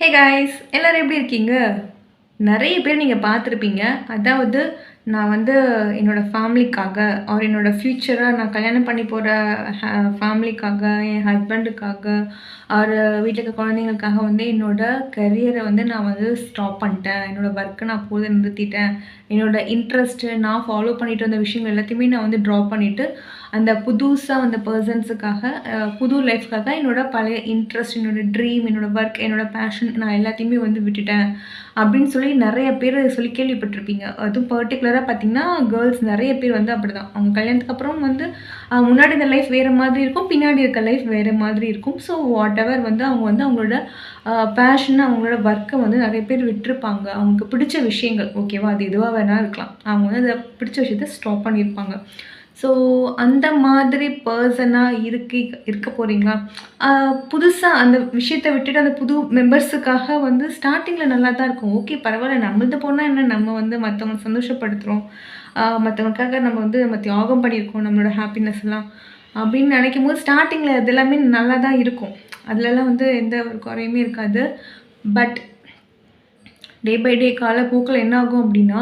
Hey guys எல்லோரும் எப்படி இருக்கீங்க? நிறைய பேர் நீங்கள் பார்த்துருப்பீங்க. அதாவது நான் வந்து என்னோடய ஃபேமிலிக்காக அவர் என்னோடய ஃப்யூச்சராக நான் கல்யாணம் பண்ணி போகிற ஃபேமிலிக்காக என் ஹஸ்பண்டுக்காக அவர் வீட்டில் இருக்க குழந்தைங்களுக்காக வந்து என்னோடய கரியரை வந்து நான் வந்து ஸ்டாப் பண்ணிட்டேன். என்னோடய ஒர்க்கை நான் போதை நிறுத்திட்டேன். என்னோடய இன்ட்ரெஸ்ட்டு நான் ஃபாலோ பண்ணிட்டு வந்த விஷயங்கள் எல்லாத்தையுமே நான் வந்து ட்ராப் பண்ணிவிட்டு அந்த புதுசாக வந்த பர்சன்ஸுக்காக புது லைஃப்க்காக என்னோட பழைய இன்ட்ரெஸ்ட் என்னோடய ட்ரீம் என்னோடய ஒர்க் என்னோடய பேஷன் நான் எல்லாத்தையுமே வந்து விட்டுட்டேன். அப்படின்னு சொல்லி நிறைய பேர் சொல்லி கேள்விப்பட்டிருப்பீங்க. அதுவும் பர்டிகுலராக பார்த்தீங்கன்னா கேர்ள்ஸ் நிறைய பேர் வந்து அப்படி தான் அவங்க கல்யாணத்துக்கு அப்புறம் வந்து முன்னாடி இந்த லைஃப் வேறு மாதிரி இருக்கும் பின்னாடி இருக்க லைஃப் வேறு மாதிரி இருக்கும். ஸோ வாட் எவர் வந்து அவங்க வந்து அவங்களோட பேஷன் அவங்களோட ஒர்க்கை வந்து நிறைய பேர் விட்டுருப்பாங்க. அவங்களுக்கு பிடிச்ச விஷயங்கள் ஓகேவா அது எதுவாக வேணால் இருக்கலாம். அவங்க வந்து அதை பிடிச்ச விஷயத்த ஸ்டாப் பண்ணியிருப்பாங்க. ஸோ அந்த மாதிரி பர்சனாக இருக்க இருக்க போகிறீங்களா புதுசாக அந்த விஷயத்தை விட்டுட்டு அந்த புது மெம்பர்ஸுக்காக வந்து ஸ்டார்டிங்கில் நல்லா தான் இருக்கும். ஓகே பரவாயில்ல நம்மள்து போனால் என்ன? நம்ம வந்து மற்றவங்க சந்தோஷப்படுத்துகிறோம் மற்றவங்களுக்காக நம்ம வந்து நம்ம தியாகம் பண்ணியிருக்கோம் நம்மளோட ஹாப்பினஸ் எல்லாம். அப்படின்னு நினைக்கும் போது ஸ்டார்டிங்கில் அது எல்லாமே நல்லா தான் இருக்கும். அதிலலாம் வந்து எந்த ஒரு குறையுமே இருக்காது. பட் டே பை டே காலப்போக்கில் என்ன ஆகும் அப்படின்னா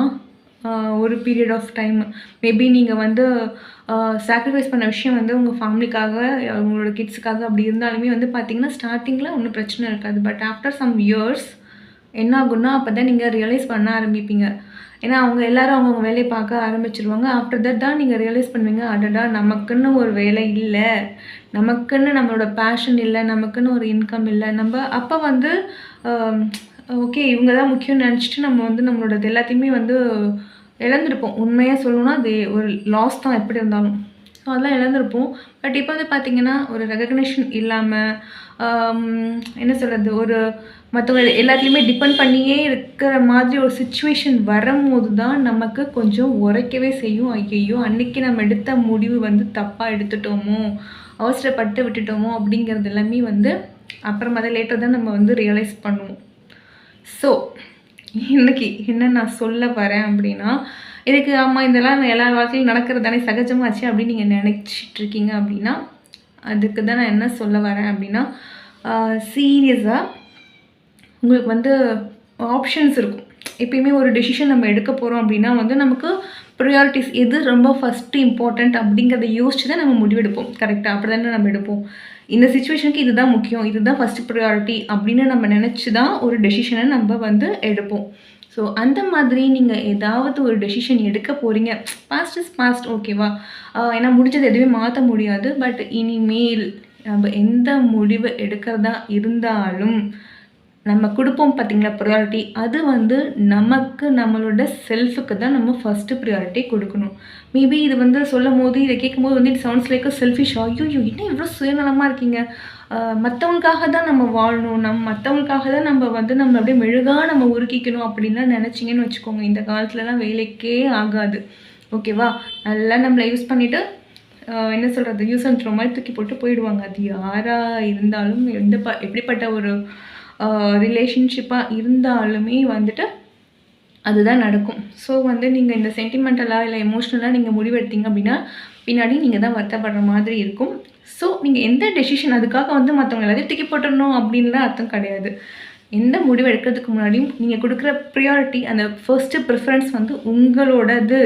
ஒரு பீரியட் ஆஃப் டைம் மேபி நீங்கள் வந்து சாக்ரிஃபைஸ் பண்ண விஷயம் வந்து உங்கள் ஃபேமிலிக்காக உங்களோட கிட்ஸுக்காக அப்படி இருந்தாலுமே வந்து பார்த்தீங்கன்னா ஸ்டார்டிங்கில் ஒன்றும் பிரச்சனை இருக்காது. பட் ஆஃப்டர் சம் இயர்ஸ் என்ன ஆகுன்னா அப்போ தான் நீங்கள் ரியலைஸ் பண்ண ஆரம்பிப்பீங்க. ஏன்னா அவங்க எல்லோரும் அவங்கவுங்க வேலையை பார்க்க ஆரம்பிச்சிருவாங்க. ஆஃப்டர் தட் தான் நீங்கள் ரியலைஸ் பண்ணுவீங்க அடடா நமக்குன்னு ஒரு வேலை இல்லை. நமக்குன்னு நம்மளோட பேஷன் இல்லை. நமக்குன்னு ஒரு இன்கம் இல்லை. நம்ம அப்போ வந்து ஓகே இவங்க தான் முக்கியம்னு நினச்சிட்டு நம்ம வந்து நம்மளோட எல்லாத்தையுமே வந்து இழந்திருப்போம். உண்மையாக சொல்லணும்னா அது ஒரு லாஸ் தான் எப்படி இருந்தாலும். ஸோ அதெல்லாம் இழந்திருப்போம். பட் இப்போ வந்து பார்த்திங்கன்னா ஒரு ரெகக்னேஷன் இல்லாமல் என்ன சொல்கிறது ஒரு மற்றவங்க எல்லாத்துலேயுமே டிபெண்ட் பண்ணியே இருக்கிற மாதிரி ஒரு சுச்சுவேஷன் வரும்போது தான் நமக்கு கொஞ்சம் உரைக்கவே செய்யும். ஐயையோ அன்றைக்கி நம்ம எடுத்த முடிவு வந்து தப்பாக எடுத்துட்டோமோ அவசரப்பட்டு விட்டுட்டோமோ அப்படிங்கிறது எல்லாமே வந்து அப்புறமா தான் லேட்டர் தான் நம்ம வந்து ரியலைஸ் பண்ணுவோம். ஸோ இன்றைக்கி என்ன நான் சொல்ல வரேன் அப்படின்னா இதுக்கு ஆமாம் இதெல்லாம் எல்லா வாழ்க்கையிலும் நடக்கிறது தானே சகஜமாச்சு அப்படின்னு நீங்கள் நினச்சிட்டு இருக்கீங்க அப்படின்னா அதுக்கு தான் நான் என்ன சொல்ல வரேன் அப்படின்னா சீரியஸாக உங்களுக்கு வந்து ஆப்ஷன்ஸ் இருக்கும். எப்பயுமே ஒரு டெசிஷன் நம்ம எடுக்க போகிறோம் அப்படின்னா வந்து நமக்கு ப்ரியாரிட்டிஸ் எது ரொம்ப ஃபஸ்ட்டு இம்பார்ட்டண்ட் அப்படிங்கிறத யோசிச்சு தான் நம்ம முடிவெடுப்போம். கரெக்டாக அப்படி தானே நம்ம எடுப்போம். இந்த சுச்சுவேஷனுக்கு இதுதான் முக்கியம். இதுதான் ஃபஸ்ட் ப்ரியாரிட்டி அப்படின்னு நம்ம நினச்சி தான் ஒரு டெசிஷனை நம்ம வந்து எடுப்போம். ஸோ அந்த மாதிரி நீங்கள் ஏதாவது ஒரு டெசிஷன் எடுக்க போகிறீங்க பாஸ்ட் இஸ் பாஸ்ட் ஓகேவா ஏன்னா முடிஞ்சது எதுவுமே மாற்ற முடியாது. பட் இனிமேல் நம்ம எந்த முடிவு எடுக்கிறதா இருந்தாலும் நம்ம கொடுப்போம் பார்த்திங்களா ப்ரியாரிட்டி அது வந்து நமக்கு நம்மளோட செல்ஃபுக்கு தான் நம்ம ஃபஸ்ட்டு ப்ரியாரிட்டி கொடுக்கணும். மேபி இது வந்து சொல்லும் போது இதை கேட்கும் போது வந்து இட் சவுண்ட்ஸ் லைக் செல்ஃபிஷ் ஐயோ என்ன இவ்வளோ சுயநலமாக இருக்கீங்க? மற்றவங்களுக்காக தான் நம்ம வாழணும். நம் மற்றவங்களுக்காக தான் நம்ம வந்து நம்ம அப்படியே மெழுகாக நம்ம உருக்கிக்கணும் அப்படின்லாம் நினச்சிங்கன்னு வச்சுக்கோங்க. இந்த காலத்துலலாம் வேலைக்கே ஆகாது. ஓகேவா நல்லா நம்மளை யூஸ் பண்ணிவிட்டு என்ன சொல்கிறது யூஸ் அண்ட் மாதிரி தூக்கி போட்டு போயிடுவாங்க. அது யாராக இருந்தாலும் எந்த ப எப்படிப்பட்ட ஒரு ரிலேஷன்ஷிப்பாக இருந்தாலுமே வந்துட்டு அதுதான் நடக்கும். ஸோ வந்து நீங்கள் இந்த சென்டிமெண்டலாக இல்லை எமோஷ்னலாக நீங்கள் முடிவெடுத்தீங்க அப்படின்னா பின்னாடி நீங்கள் தான் வருத்தப்படுற மாதிரி இருக்கும். ஸோ நீங்கள் எந்த டெசிஷன் அதுக்காக வந்து மற்றவங்க எல்லாத்தையும் தூக்கி போட்டுடணும் அப்படின்லாம் அர்த்தம் கிடையாது. எந்த முடிவு எடுக்கிறதுக்கு முன்னாடியும் நீங்கள் கொடுக்குற ப்ரியாரிட்டி அந்த ஃபர்ஸ்ட்டு ப்ரிஃபரன்ஸ் வந்து உங்களோடது.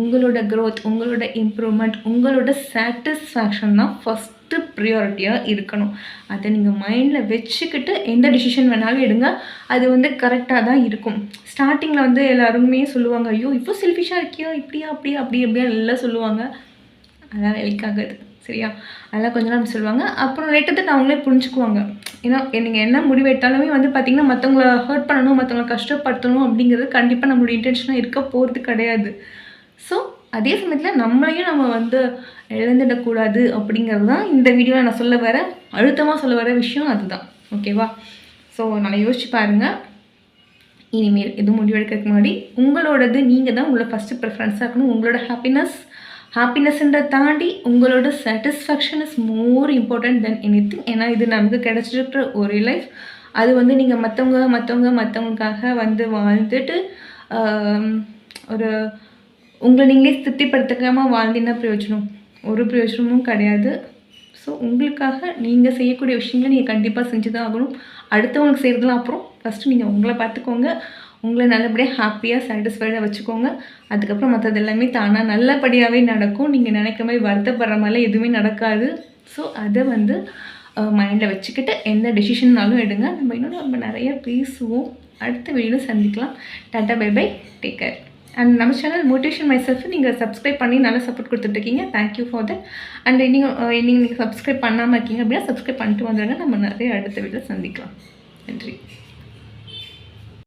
உங்களோட க்ரோத் உங்களோட இம்ப்ரூவ்மெண்ட் உங்களோட சாட்டிஸ்ஃபேக்ஷன் தான் ஃபஸ்ட் ஃபஸ்ட்டு ப்ரியாரிட்டியாக இருக்கணும். அதை நீங்கள் மைண்டில் வச்சுக்கிட்டு எந்த டிசிஷன் வேணாலும் எடுங்க. அது வந்து கரெக்டாக தான் இருக்கும். ஸ்டார்டிங்கில் வந்து எல்லாருமே சொல்லுவாங்க ஐயோ இப்போ செல்ஃபிஷாக இருக்கியா? இப்படியா அப்படியா அப்படி அப்படியா? எல்லாம் சொல்லுவாங்க. அதெல்லாம் வேலைக்காகாது சரியா? அதெல்லாம் கொஞ்ச நாள் சொல்லுவாங்க. அப்புறம் லேட்டத்தை அவங்களே புரிஞ்சுக்குவாங்க. ஏன்னா நீங்கள் என்ன முடிவு எடுத்தாலுமே வந்து பார்த்திங்கன்னா மற்றவங்கள ஹர்ட் பண்ணணும் மற்றவங்களை கஷ்டப்படுத்தணும் அப்படிங்கிறது கண்டிப்பாக நம்மளுடைய இன்டென்ஷனாக இருக்க போகிறது கிடையாது. ஸோ அதே சமயத்தில் நம்மளையும் நம்ம வந்து இழந்துடக்கூடாது அப்படிங்கிறது தான் இந்த வீடியோவில் நான் சொல்ல வர அழுத்தமாக சொல்ல வர விஷயம் அதுதான். ஓகேவா ஸோ நல்லா யோசிச்சு பாருங்கள் இனிமேல் எதுவும் முடிவெடுக்கிறதுக்கு முன்னாடி உங்களோடது நீங்கள் தான் உங்களோட ஃபஸ்ட்டு ப்ரிஃபரன்ஸாக இருக்கணும். உங்களோட ஹாப்பினஸ் ஹாப்பினஸ்ன்றதை தாண்டி உங்களோட satisfaction is more important than anything ஏன்னா இது நமக்கு கிடச்சிருக்கிற ஒரு லைஃப் அது வந்து நீங்கள் மற்றவங்க மற்றவங்க மற்றவங்களுக்காக வந்து வாழ்ந்துட்டு ஒரு உங்களை நீங்களே திருப்திப்படுத்திக்காமல் வாழ்ந்து பிரயோஜனம். ஒரு பிரயோஜனமும் கிடையாது. ஸோ உங்களுக்காக நீங்கள் செய்யக்கூடிய விஷயங்களை நீங்கள் கண்டிப்பாக செஞ்சு தான் ஆகணும். அடுத்தவங்களுக்கு செய்கிறதுலாம் அப்புறம் ஃபஸ்ட்டு நீங்கள் உங்களை பார்த்துக்கோங்க. உங்களை நல்லபடியாக ஹாப்பியாக சாட்டிஸ்ஃபைடாக வச்சுக்கோங்க. அதுக்கப்புறம் மற்றது எல்லாமே தானாக நல்லபடியாகவே நடக்கும். நீங்கள் நினைக்கிற மாதிரி வருத்தப்படுற மாதிரிலாம் எதுவுமே நடக்காது. ஸோ அதை வந்து மைண்டில் வச்சுக்கிட்டு எந்த டெசிஷன்னாலும் எடுங்க. நம்ம இன்னும் நம்ம நிறைய பேசுவோம். அடுத்த வீடியோ சந்திக்கலாம். Tata bye bye. Take care and நம்ம சேனல் மோட்டிவேஷன் மை செல்ஃப் நீங்கள் சப்ஸ்கிரைப் பண்ணி நல்லா support கொடுத்துட்ருக்கீங்க thank you for that and நீங்கள் நீங்கள் நீங்கள் சப்ஸ்கிரைப் பண்ணாமல் இருக்கீங்க அப்படின்னா சப்ஸ்கிரைப் பண்ணிட்டு வந்துடுங்க நம்ம நிறைய அடுத்த வீட்டில் சந்திக்கலாம். நன்றி.